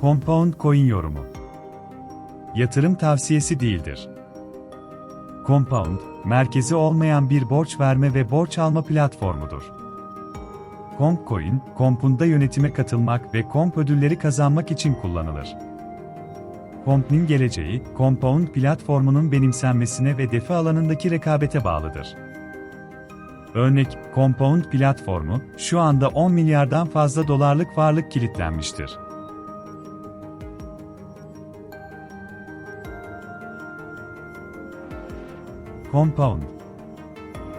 Compound Coin yorumu. Yatırım tavsiyesi değildir. Compound, merkezi olmayan bir borç verme ve borç alma platformudur. Compcoin, Comp'unda yönetime katılmak ve Comp ödülleri kazanmak için kullanılır. Comp'nin geleceği, Compound platformunun benimsenmesine ve defi alanındaki rekabete bağlıdır. Örnek, Compound platformu, şu anda 10 milyardan fazla dolarlık varlık kilitlenmiştir. Compound.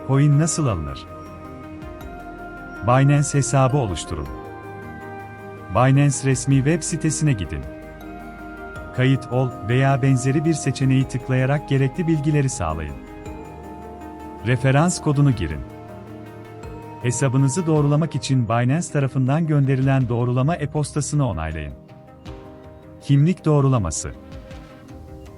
Coin nasıl alınır? Binance hesabı oluşturun. Binance resmi web sitesine gidin. Kayıt ol veya benzeri bir seçeneği tıklayarak gerekli bilgileri sağlayın. Referans kodunu girin. Hesabınızı doğrulamak için Binance tarafından gönderilen doğrulama e-postasını onaylayın. Kimlik doğrulaması